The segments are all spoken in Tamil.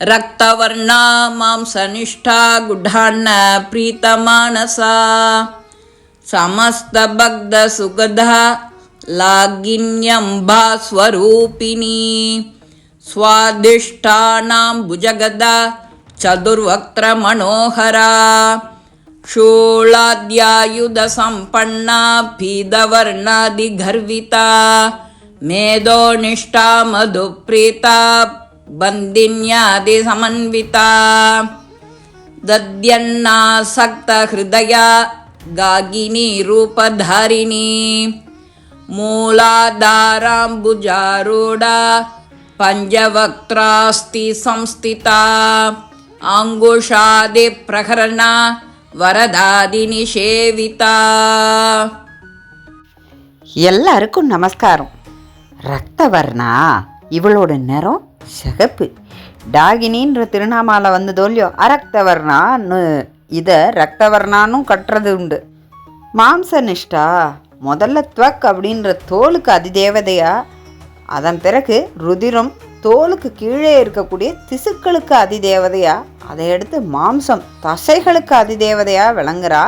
रक्तवर्णा मांसनिष्ठा गुढान्न प्रीतमानसा समस्तभग्धसुगधा लागिन्यम्बा स्वरूपिणी स्वादिष्टानां भुजगदा चतुर्वक्त्रमनोहरा शूलाद्यायुधसम्पन्ना पीदवर्णादिगर्विता मेधोनिष्ठा मधुप्रीता बन्दिन्यादिसमन्विता दद्यन्नासक्तहृदया गागिनी रूपधारिणी मूलाधाराम्बुजारूढा पञ्चवक्त्रास्ति संस्थिता अङ्गुशादिप्रहरणा वरदादिनिषेविता எல்லாருக்கும் நமஸ்காரம் ரக்தவர்ணா இவளோட நிறம் சிகப்பு. டாகினின்ற திருநாமால வந்ததோ இல்லையோ அரக்தவர்ணான்னு இதை ரக்தவர்ணானும் கட்டுறது உண்டு. மாம்ச நிஷ்டா முதல்ல துவக் அப்படின்ற தோலுக்கு அதிதேவதையா அதன் பிறகு ருதிரம் தோலுக்கு கீழே இருக்கக்கூடிய திசுக்களுக்கு அதிதேவதையா அதை எடுத்து மாம்சம் தசைகளுக்கு அதிதேவதையா விளங்குறா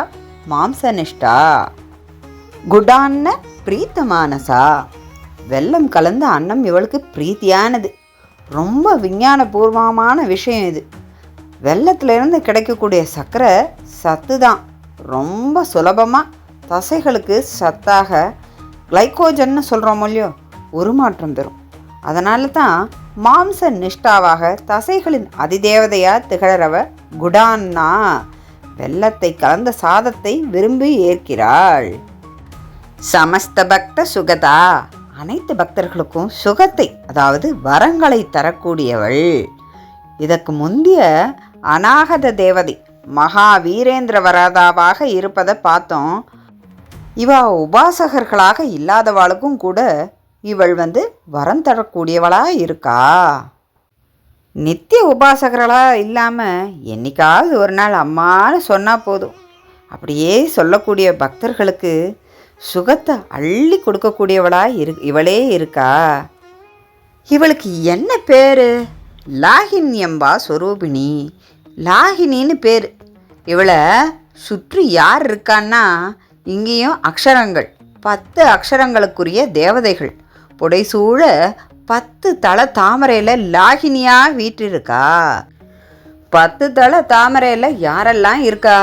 மாம்ச நிஷ்டா குடான்ன பிரீத்தமானசா. வெல்லம் கலந்த அன்னம் இவளுக்கு பிரீத்தியானது. ரொம்ப விஞ்ஞானபூர்வமான விஷயம் இது. வெள்ளத்திலிருந்து கிடைக்கக்கூடிய சர்க்கரை சத்து தான். ரொம்ப சுலபமாக தசைகளுக்கு சத்தாக கிளைக்கோஜன்னு சொல்கிறோம் இல்லையோ உருமாற்றம் தரும். அதனால தான் மாம்ச நிஷ்டாவாக தசைகளின் அதிதேவதையாக திகழறவ குடான்னா வெள்ளத்தை கலந்த சாதத்தை விரும்பி ஏற்கிறாள். சமஸ்த பக்த சுகதா. அனைத்து பக்தர்களுக்கும் சுகத்தை அதாவது வரங்களை தரக்கூடியவள். இதற்கு முந்திய அநாகத தேவதை மகா வீரேந்திர வரதாவாக இருப்பதை பார்த்தோம். இவ உபாசகர்களாக இல்லாதவாளுக்கும் கூட இவள் வந்து வரம் தரக்கூடியவளா இருக்கா? நித்திய உபாசகர்களாக இல்லாமல் என்னைக்காவது ஒரு நாள் அம்மான்னு சொன்னால் போதும். அப்படியே சொல்லக்கூடிய பக்தர்களுக்கு சுகத்தை அள்ளி கொடுக்கக்கூடியவளாக இரு இவளே இருக்கா? இவளுக்கு என்ன பேர்? லாகின்யம்பா ஸ்வரூபிணி லாகினின்னு பேர். இவளை சுற்றி யார் இருக்கான்னா இங்கேயும் அக்ஷரங்கள் பத்து அக்ஷரங்களுக்குரிய தேவதைகள். புடைசூழ பத்து தள தாமரையில் லாகினியாக வீட்டிருக்கா பத்து தள தாமரையில் யாரெல்லாம் இருக்கா?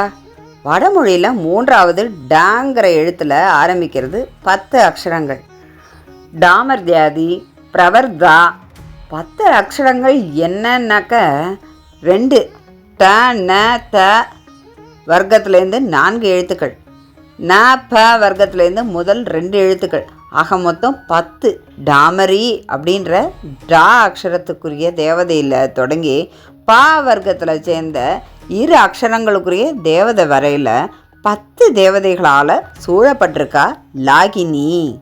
வடமொழியில் மூன்றாவது டாங்கிற எழுத்தில் ஆரம்பிக்கிறது பத்து அக்ஷரங்கள். டாமர் தியாதி பிரவர்தா பத்து அக்ஷரங்கள் என்னன்னாக்க ரெண்டு ட ந த வர்க்கத்துலேருந்து நான்கு எழுத்துக்கள். ந ப வர்க்கத்துலேருந்து முதல் ரெண்டு எழுத்துக்கள். ஆக மொத்தம் பத்து. டாமரி அப்படின்ற டா அக்ஷரத்துக்குரிய தேவதையில் தொடங்கி பா வர்க்கத்தில் சேர்ந்த இரு அக்ஷரங்களுக்குரிய தேவதை வரையில் பத்து தேவதைகளால் சூழப்பட்டிருக்கா லாகினி.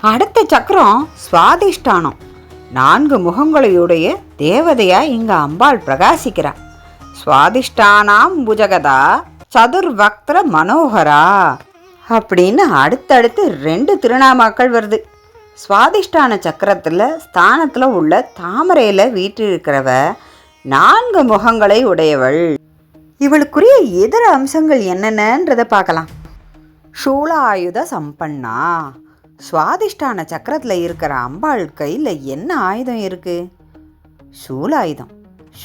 அடுத்த சக்கரம் சுவாதிஷ்டானம். நான்கு முகங்களையுடைய தேவதையா இங்க அம்பாள் பிரகாசிக்கிறா. சுவாதிஷ்டானாம் புஜகதா சதுர்வக்திர மனோகரா அப்படின்னு அடுத்தடுத்து ரெண்டு திருநாமாக்கள் வருது. சுவாதிஷ்டான சக்கரத்தில் ஸ்தானத்தில் உள்ள தாமரையில் வீற்றிருக்கிறவ நான்கு முகங்களை உடையவள். இவளுக்குரிய இதர அம்சங்கள் என்னென்னன்றதை பார்க்கலாம். சூலாயுத சம்பன்னா. சுவாதிஷ்டான சக்கரத்தில் இருக்கிற அம்பாள் கையில் என்ன ஆயுதம் இருக்கு? சூலாயுதம்.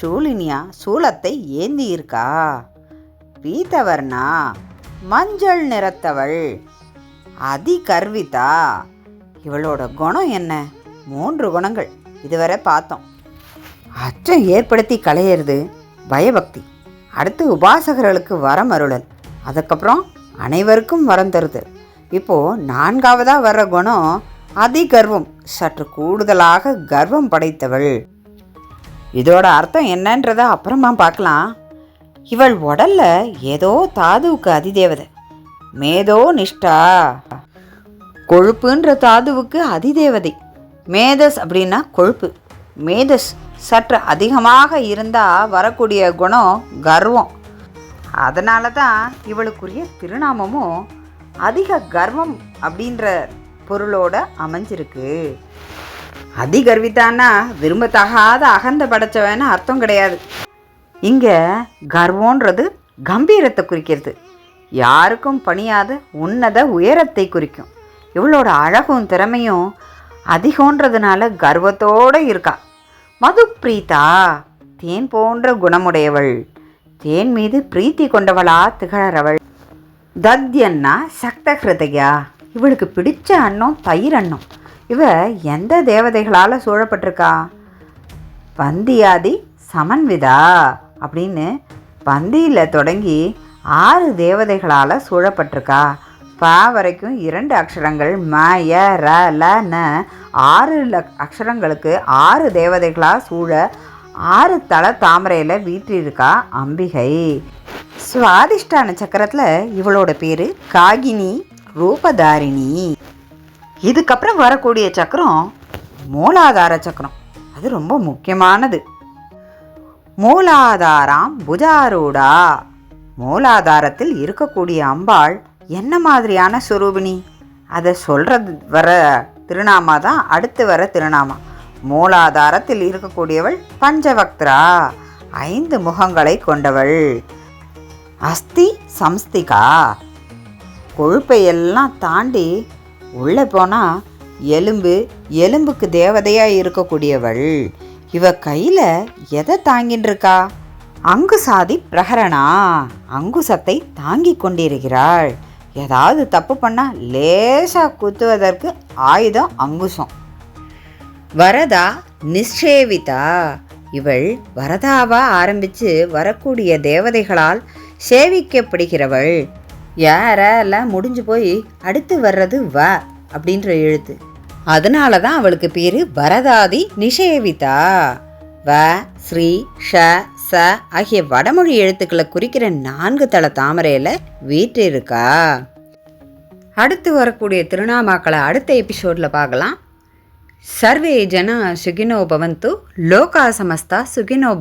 சூலினியா சூலத்தை ஏந்தி இருக்கா? பீத்தவர்ணா மஞ்சள் நிறத்தவள். அதி கர்விதா இவளோட குணம் என்ன? மூன்று குணங்கள். இதுவரை பார்த்தோம். அச்சம் ஏற்படுத்தி களையிறது பயபக்தி. அடுத்து உபாசகர்களுக்கு வரம் அருளல். அதுக்கப்புறம் அனைவருக்கும் வரம் தருதல். இப்போது நான்காவதாக வர்ற குணம் அதி கர்வம் சற்று கூடுதலாக கர்வம் படைத்தவள். இதோட அர்த்தம் என்னன்றத அப்புறமா பார்க்கலாம். இவள் உடல்ல ஏதோ தாதுவுக்கு அதிதேவதை. மேதோ நிஷ்டா. கொழுப்புன்ற தாதுவுக்கு அதிதேவதை. மேதஸ் அப்படின்னா கொழுப்பு. மேதஸ் சற்று அதிகமாக இருந்தால் வரக்கூடிய குணம் கர்வம். அதனால தான் இவளுக்குரிய திருநாமமும் அதிக கர்வம் அப்படின்ற பொருளோட அமைஞ்சிருக்கு. அதிகர்வித்தான்னா விரும்பத்தகாத அகந்த படைச்சவன்னு அர்த்தம் கிடையாது. இங்கே கர்வன்றது கம்பீரத்தை குறிக்கிறது. யாருக்கும் பணியாத உன்னத உயரத்தை குறிக்கும். இவளோட அழகும் திறமையும் அதிகன்றதுனால கர்வத்தோடு இருக்கா. மது பிரீதா தேன் போன்ற குணமுடையவள். தேன் மீது பிரீத்தி கொண்டவளா திகழறவள். தத்யன்னா சக்த ஹிருதயா இவளுக்கு பிடிச்ச அன்னம் தயிர் அன்னம். இவ எந்த தேவதைகளால் சூழப்பட்டிருக்கா? பந்தியாதி சமன்விதா அப்படின்னு பந்தியில் தொடங்கி ஆறு தேவதைகளால் சூழப்பட்டிருக்கா. பா வரைக்கும் இரண்டு அக்ஷரங்கள் ம ய ர ல ந. ஆறு அக்ஷரங்களுக்கு ஆறு தேவதைகளாக சூழ ஆறு தல தாமரையில் வீற்றிருக்கா அம்பிகை. சுவாதிஷ்டான சக்கரத்தில் இவளோட பேர் காகினி ரூபதாரிணி. இதுக்கப்புறம் வரக்கூடிய சக்கரம் மூலாதார சக்கரம். அது ரொம்ப முக்கியமானது. மூலாதாராம் புஜாரூடா. மூலாதாரத்தில் இருக்கக்கூடிய அம்பாள் என்ன மாதிரியான சுரூபிணி? அதை சொல்கிறது வர திருநாமா தான் அடுத்து வர திருநாமா. மூலாதாரத்தில் இருக்கக்கூடியவள் பஞ்சவக்திரா ஐந்து முகங்களை கொண்டவள். அஸ்தி சம்ஸ்திகா? கொழுப்பை எல்லாம் தாண்டி உள்ளே போனால் எலும்பு எலும்புக்கு தேவதையாக இருக்கக்கூடியவள். இவ கையில் எதை தாங்கின்னு இருக்கா? அங்குசாதி பிரகரணா. அங்குசத்தை தாங்கி கொண்டிருக்கிறாள். ஏதாவது தப்பு பண்ணால் லேசாக குத்துவதற்கு ஆயுதம் அங்குசம். வரதா நிஷேவிதா இவள் வரதாவா ஆரம்பித்து வரக்கூடிய தேவதைகளால் சேவிக்கப்படுகிறவள். யாரால முடிஞ்சு போய் அடுத்து வர்றது வ அப்படின்ற எழுத்து. அதனால தான் அவளுக்கு பேர் வரதாதி நிஷேவிதா வ ஸ்ரீ ஷ ச ஆகிய வடமொழி எழுத்துக்களை குறிக்கிற நான்கு தள தாமரையில் வீற்றிருக்கா? அடுத்து வரக்கூடிய திருநாமாக்களை அடுத்த எபிசோடில் பார்க்கலாம். சர்வே ஜன சுகினோ பவந்து லோகா சமஸ்தா சுகினோ